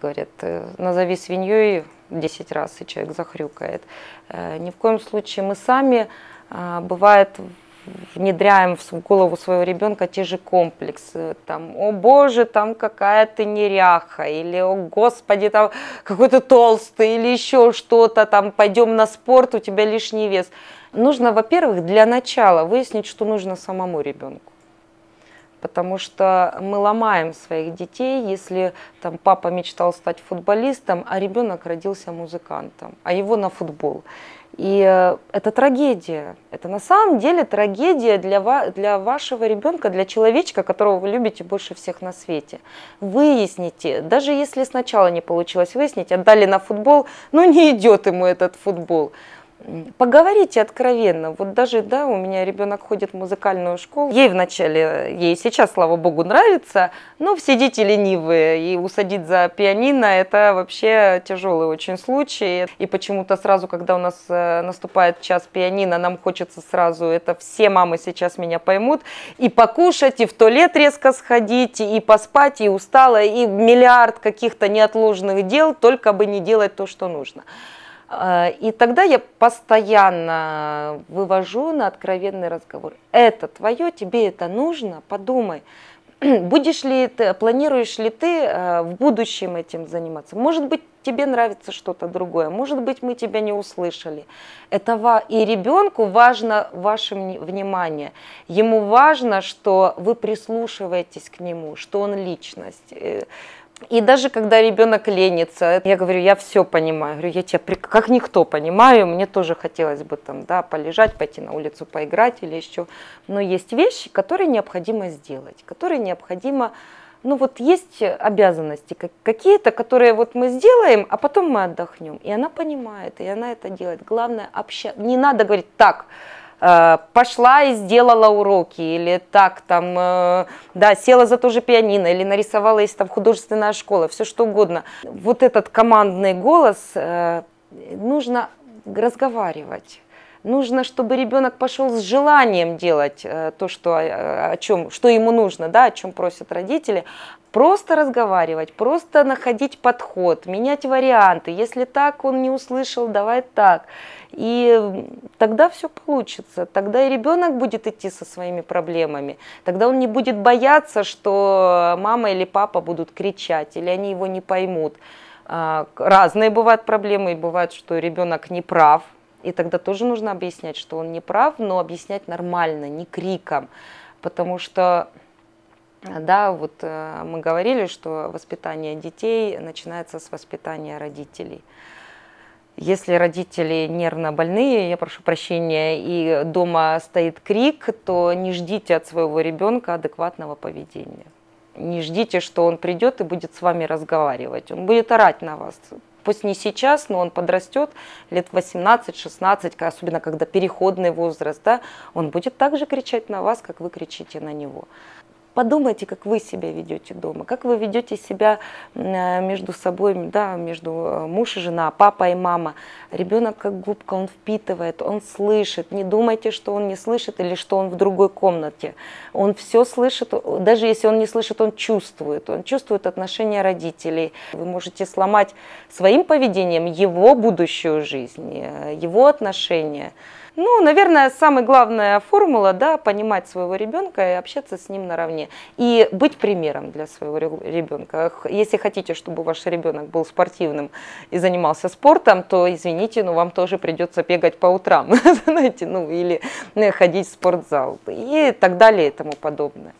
Говорят, э, назови свиньей 10 раз, и человек захрюкает. Э, ни в коем случае мы сами, а, бывает, внедряем в голову своего ребенка те же комплексы. Там, о боже, там какая-то неряха, или о господи, там какой-то толстый, или еще что-то, там пойдем на спорт, у тебя лишний вес. Нужно, во-первых, для начала выяснить, что нужно самому ребенку. Потому что мы ломаем своих детей, если там папа мечтал стать футболистом, а ребенок родился музыкантом, а его на футбол. И э, это трагедия. Это на самом деле трагедия для, ва- для вашего ребенка, для человечка, которого вы любите больше всех на свете. Выясните, даже если сначала не получилось выяснить, отдали на футбол, ну не идет ему этот футбол. Поговорите откровенно. Вот даже, да, у меня ребенок ходит в музыкальную школу. Ей вначале, ей сейчас, слава богу, нравится, но все дети ленивые. И усадить за пианино – это вообще тяжелый очень случай. И почему-то сразу, когда у нас э, наступает час пианино, нам хочется сразу, это все мамы сейчас меня поймут, и покушать, и в туалет резко сходить, и поспать, и устала, и миллиард каких-то неотложных дел, только бы не делать то, что нужно. А, и тогда я постоянно вывожу на откровенный разговор. Это твое, тебе это нужно, подумай. Будешь ли ты, планируешь ли ты э, в будущем этим заниматься? Может быть, тебе нравится что-то другое, может быть, мы тебя не услышали. Это и ребенку важно ваше внимание. Ему важно, что вы прислушиваетесь к нему, что он личность. И даже когда ребенок ленится, я говорю, я все понимаю, говорю, я тебя как никто понимаю, мне тоже хотелось бы там, да, полежать, пойти на улицу поиграть или еще. Но есть вещи, которые необходимо сделать, которые необходимо, ну вот есть обязанности какие-то, которые вот мы сделаем, а потом мы отдохнем. И она понимает, и она это делает. Главное общаться. Не надо говорить так, пошла и сделала уроки, или так там, э, да, села за то же пианино, или нарисовала, если там художественная школа, все что угодно. Вот этот командный голос э, нужно разговаривать. Нужно, чтобы ребенок пошел с желанием делать то, что, о чем, что ему нужно, да, о чем просят родители, Просто разговаривать, просто находить подход, менять варианты. Если так он не услышал, давай так. И тогда все получится. Тогда и ребенок будет идти со своими проблемами. Тогда он не будет бояться, что мама или папа будут кричать, или они его не поймут. А, разные бывают проблемы, и бывает, что ребенок не прав. И тогда тоже нужно объяснять, что он не прав, но объяснять нормально, не криком. Потому что да, вот э, мы говорили, что воспитание детей начинается с воспитания родителей. Если родители нервно больные, я прошу прощения, и дома стоит крик, то не ждите от своего ребенка адекватного поведения. Не ждите, что он придет и будет с вами разговаривать. Он будет орать на вас. Пусть не сейчас, но он подрастет лет 18-16, особенно когда переходный возраст, да, он будет так же кричать на вас, как вы кричите на него. Подумайте, как вы себя ведете дома, как вы ведете себя э, между собой, да, между э, муж и жена, папа и мама. Ребенок как губка, он впитывает, он слышит. Не думайте, что он не слышит или что он в другой комнате. Он все слышит, даже если он не слышит, он чувствует. Он чувствует отношения родителей. Вы можете сломать своим поведением его будущую жизнь, э, его отношения. Ну, наверное, самая главная формула, да, понимать своего ребенка и общаться с ним наравне. И быть примером для своего ребенка. Если хотите, чтобы ваш ребенок был спортивным и занимался спортом, то, извините, но вам тоже придется бегать по утрам, знаете, ну, или э, ходить в спортзал и так далее и тому подобное.